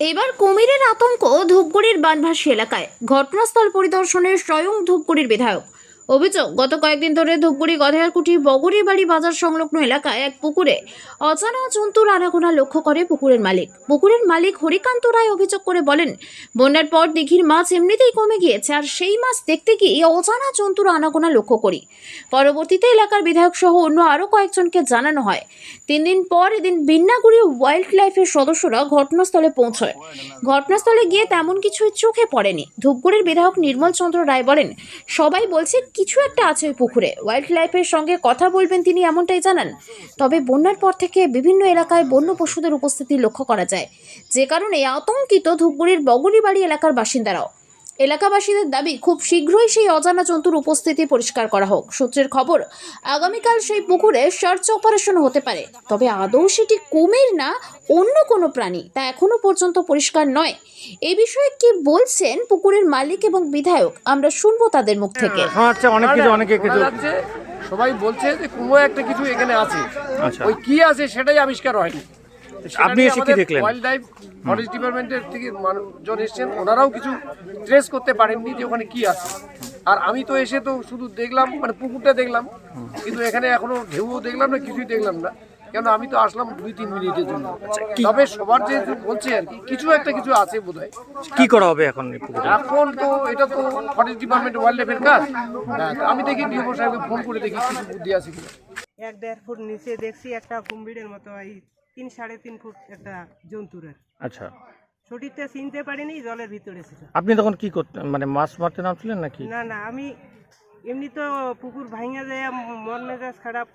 এবার কুমিরের আতঙ্ক ধূপগুড়ির বানভাসী এলাকায়। ঘটনাস্থল পরিদর্শনে স্বয়ং ধূপগুড়ির বিধায়ক। অভিযোগ, গত কয়েকদিন ধরে ধূপগুড়ি গধেয়ারকুটি বগরি বাড়ি বাজার সংলগ্ন এলাকায় এক পুকুরে অজানা জন্তুর আনাগোনা লক্ষ্য করে পুকুরের মালিক। পুকুরের মালিক হরিকান্ত রায় অভিযোগ করে বলেন, বন্যার পর দিঘির মাছ এমনিতেই কমে গিয়েছে আর সেই মাছ দেখতে গিয়ে অজানা জন্তুর আনাগোনা লক্ষ্য করি। পরবর্তীতে এলাকার বিধায়ক সহ অন্য আরও কয়েকজনকে জানানো হয়। তিন দিন পর এদিন বিন্নাগুড়ি ওয়াইল্ড লাইফের সদস্যরা ঘটনাস্থলে পৌঁছয়। ঘটনাস্থলে গিয়ে তেমন কিছুই চোখে পড়েনি। ধূপগুড়ির বিধায়ক নির্মল চন্দ্র রায় বলেন, সবাই বলছে কিছু একটা আছে ওই পুকুরে। ওয়াইল্ড লাইফের সঙ্গে কথা বলবেন তিনি এমনটাই জানান। তবে বন্যার পর থেকে বিভিন্ন এলাকায় বন্য পশুদের উপস্থিতি লক্ষ্য করা যায়। যে কারণে আতঙ্কিত ধূপগুড়ির বগরিবাড়ি এলাকার বাসিন্দারাও। এলাকাবাসীদের দাবি খুব শীঘ্রই সেই অজানা জন্তুর উপস্থিতি পরিষ্কার করা হোক। সূত্রের খবর আগামীকাল সেই পুকুরে সার্চ অপারেশন হতে পারে। তবে আদৌ সেটি কুমির না অন্য কোনো প্রাণী তা এখনও পর্যন্ত পরিষ্কার নয়। এ বিষয়ে কি বলছেন পুকুরের মালিক এবং বিধায়ক? আমরা শুনব তাদের মুখ থেকে। শোনা অনেক কিছু অনেকে কিছু। সবাই বলছে যে কোনো একটা কিছু এখানে আছে। আচ্ছা। ওই কি আছে সেটাই আবিষ্কার হয়নি। আপনি এসে কি দেখলেন? ওয়াইল্ড লাইফ ফরেস্ট ডিপার্টমেন্টের থেকে মানুষজন এসেছেন। ওনারাও কিছু ট্রেস করতে পারেননি যে ওখানে কি আছে। আর আমি তো এসে তো শুধু দেখলাম মানে পুকুরটা দেখলাম কিন্তু এখানে এখনও ঢেউও দেখলাম না কিছুই দেখলাম না। কেন আমি তো আসলাম দুই তিন মিনিটের জন্য। আচ্ছা, তবে সবার যেহেতু বলছে আর কি কিছু একটা কিছু আছে বোধ হয় কি করা হবে এখন এখন তো এটা তো ফরেস্ট ডিপার্টমেন্ট ওয়াইল্ড লাইফের কাজ। হ্যাঁ, আমি দেখি ডিও সাহেবকে ফোন করে দেখি কিছু বুদ্ধি আছে কিনা। এক দেড় ফুট নিচে দেখছি একটা কুম্ভীরের মতো এই তিন সাড়ে তিন ফুট একটা জন্তুর আর কি। আচ্ছা। সঠিকটা চিনতে পারিনি জলের ভিতরে ছিল আপনি তখন কি করতেন মানে মাছ মারতে নামছিলেন নাকি? না না আমি এমনি তো পুকুর ভাঙা যায় মন মেজাজ খারাপ।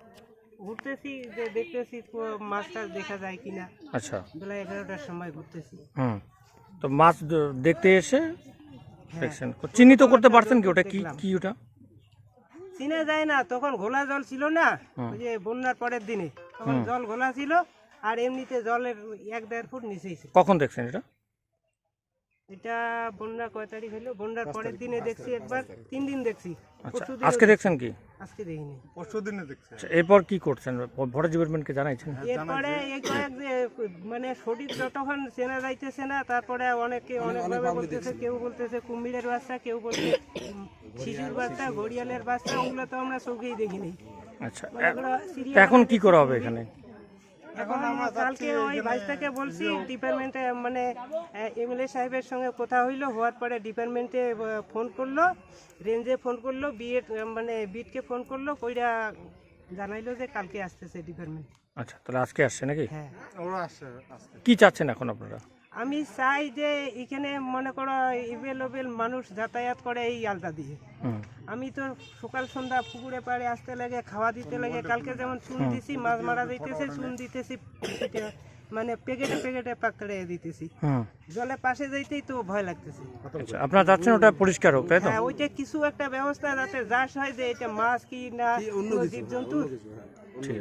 ঘুরতেছি যে দেখতেছি কো- মাছ টাছ দেখা যায় কিনা। আচ্ছা। বেলা এগারোটার সময় ঘুরতেছি। হুম। তো মাছ দ- দেখতে এসে দেখছেন। চিহ্নিত করতে পারছেন কি ওটা কি। কি ওটা? চিনা যায় না তখন ঘোলা জল ছিল না ওই যে বন্যার পরের দিনে। তখন জল ঘোলা ছিল আর এমনিতে জলের এক দেড় ফুট নিচেই ছিল। কখন দেখছেন এটা? এটা বন্যা কয় তারিখ হলো? বন্যার পরের দিনে দেখছি একবার তিন দিন দেখছি। আচ্ছা আজকে দেখছেন কি? আজকে দেখিনি। আচ্ছা, এরপর কি করছেন? ফরেস্ট ডিপার্টমেন্টকে জানাইছেন? এরপরে এই কয়েক যে মানে সঠিক যতক্ষণ চেনা যাইতেছে না তারপরে অনেকে অনেকভাবে বলতেছে কেউ বলতেছে কুমিরের বাচ্চা কেউ বলছে শিশুর বাচ্চা ঘড়িয়ালের বাচ্চা ওগুলো তো আমরা চোখেই দেখিনি। আচ্ছা মানে এখন কি করা হবে এখানে? এখন কালকে ওই ভাইসটাকে বলছি ডিপার্টমেন্টে মানে এমএলএ সাহেবের সঙ্গে কথা হইল হওয়ার পরে ডিপার্টমেন্টে ফোন করল রেঞ্জে ফোন করল বিএড মানে বিটকে ফোন করল কইরা জানাইলো যে কালকে আসতেছে ডিপার্টমেন্ট। আচ্ছা তাহলে আজকে আসছে নাকি? হ্যাঁ। কি চাচ্ছেন এখন আপনারা? আমি চাই যে এখানে মনে করো এভেলেবেল মানুষ যাতায়াত করে এই আলতা দিয়ে। আমি তো সকাল সন্ধ্যা পুকুরে পাড়ে আসতে লাগে খাওয়া দিতে লাগে। কালকে যেমন চুন দিছি মাছ মারা দিতেছে চুন দিতেছি মানে পেকেটে পেকেটে পাকড়ে দিতেছি। জলে পাশে যাইতেই তো ভয় লাগতেছে। আচ্ছা আপনারা চাচ্ছেন ওটা পরিষ্কার হোক তাই তো? হ্যাঁ ওইটা কিছু একটা ব্যবস্থা যাতে যাস হয় যে এটা মাছ কি না জীবজন্তু। ঠিক আছে।